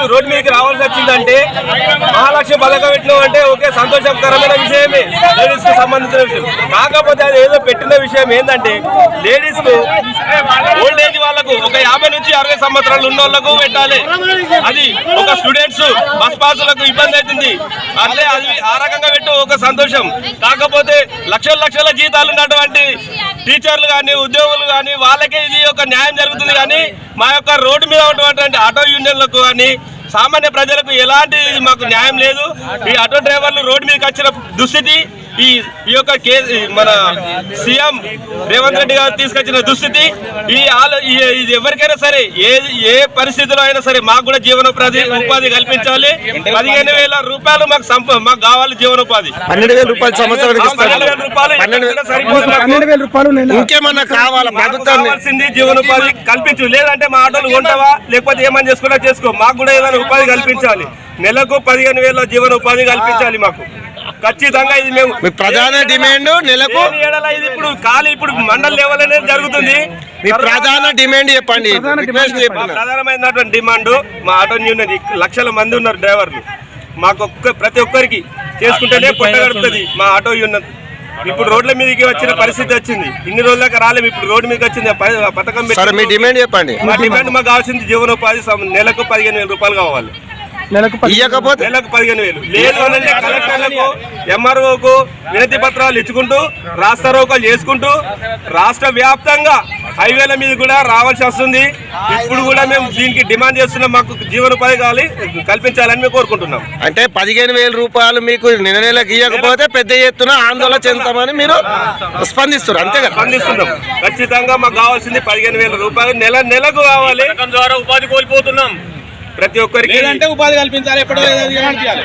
రోజు రోడ్డు మీదకి రావాల్సి వచ్చిందంటే మహాలక్ష్మి పథకం పెట్టినాం అంటే ఓకే సంతోషకరమైన విషయమే. లేడీస్కు సంబంధించిన విషయం. కాకపోతే అది ఏదో పెట్టిన విషయం ఏంటంటే లేడీస్కు ఓల్డ్ ఏజ్ వాళ్ళకు ఒక యాభై నుంచి అరవై సంవత్సరాలు ఉన్న వాళ్ళకు పెట్టాలి. అది ఒక స్టూడెంట్స్ బస్ పాసులకు ఇబ్బంది అవుతుంది. అట్లే అది ఆ రకంగా పెట్టు ఒక సంతోషం. కాకపోతే లక్షల లక్షల జీతాలు ఉన్నటువంటి టీచర్లు కానీ ఉద్యోగులు కానీ వాళ్ళకే ఇది ఒక న్యాయం జరుగుతుంది కానీ మా యొక్క రోడ్డు మీద ఉన్నటువంటి ఆటో యూనియన్లకు కానీ సామాన్య ప్రజలకు ఎలాంటి మాకు న్యాయం లేదు. ఈ ఆటో డ్రైవర్లు రోడ్డు మీదకి వచ్చిన దుస్థితి ఈ ఈ యొక్క కే మన సీఎం రేవంత్ రెడ్డి గారు తీసుకొచ్చిన దుస్థితి ఈ ఇది ఎవరికైనా సరే ఏ ఏ పరిస్థితిలో అయినా సరే మాకు కూడా జీవనోపాధి ఉపాధి కల్పించాలి. పదిహేను వేల రూపాయలు మాకు సంప మాకు కావాలి జీవనోపాధి. పన్నెండు వేల రూపాయలు సంవత్సరానికి ఇంకేమన్నా కావాలా? కావాల్సింది జీవనోపాధి కల్పించు. లేదంటే మా ఆటోలు కొంటావా? లేకపోతే ఏమని చేసుకున్నా చేసుకో. మాకు కూడా ఏదైనా ఉపాధి కల్పించాలి. నెలకు పదిహేను వేల జీవనోపాధి కల్పించాలి మాకు. ఖచ్చితంగా ఇది మేము ప్రధాన డిమాండ్ నెలకు ఇది ఇప్పుడు ఖాళీ ఇప్పుడు మండల లెవెల్ అనేది జరుగుతుంది. మీ ప్రధాన డిమాండ్ చెప్పండి. ప్రధానమైనటువంటి డిమాండ్ మా ఆటో యూనియన్ లక్షల మంది ఉన్నారు డ్రైవర్లు. మాకు ఒక్క ప్రతి ఒక్కరికి చేసుకుంటేనే పొట్ట గడుపుతుంది మా ఆటో యూనియన్. ఇప్పుడు రోడ్ల మీదకి వచ్చిన పరిస్థితి వచ్చింది. ఇన్ని రోజుల దాకా రాలేము ఇప్పుడు రోడ్డు మీదకి వచ్చింది పథకం మీ డిమాండ్ చెప్పండి. మా డిమాండ్ మాకు కావాల్సింది జీవనోపాధి సం- నెలకు పదిహేను వేల రూపాయలు కావాలి. ఇయ్యకపోతే నెలకు పదిహేను వేలు. లేదు అంటే కలెక్టర్లకు ఎంఆర్ఓకు వినతి పత్రాలు ఇచ్చుకుంటూ రాష్ట్ర రోకలు చేసుకుంటూ రాష్ట్ర వ్యాప్తంగా హైవేల మీద కూడా రావాల్సి వస్తుంది. ఇప్పుడు కూడా మేము దీనికి డిమాండ్ చేస్తున్నాం మాకు జీవనోపాధి కావాలి కల్పించాలని మేము కోరుకుంటున్నాం. అంటే పదిహేను వేల రూపాయలు మీకు నెల నెలకు ఇవ్వకపోతే పెద్ద ఎత్తున ఆందోళన చెందుతామని మీరు స్పందిస్తారు అంతే కదా? స్పందిస్తున్నాం. ఖచ్చితంగా మాకు కావాల్సింది పదిహేను వేల రూపాయలు. నెల నెలకు కావాలి. ద్వారా ఉపాధి కోల్పోతున్నాం. ప్రతి ఒక్కరికి ఉపాధి కల్పించాలి ఎప్పుడో చేయాలి.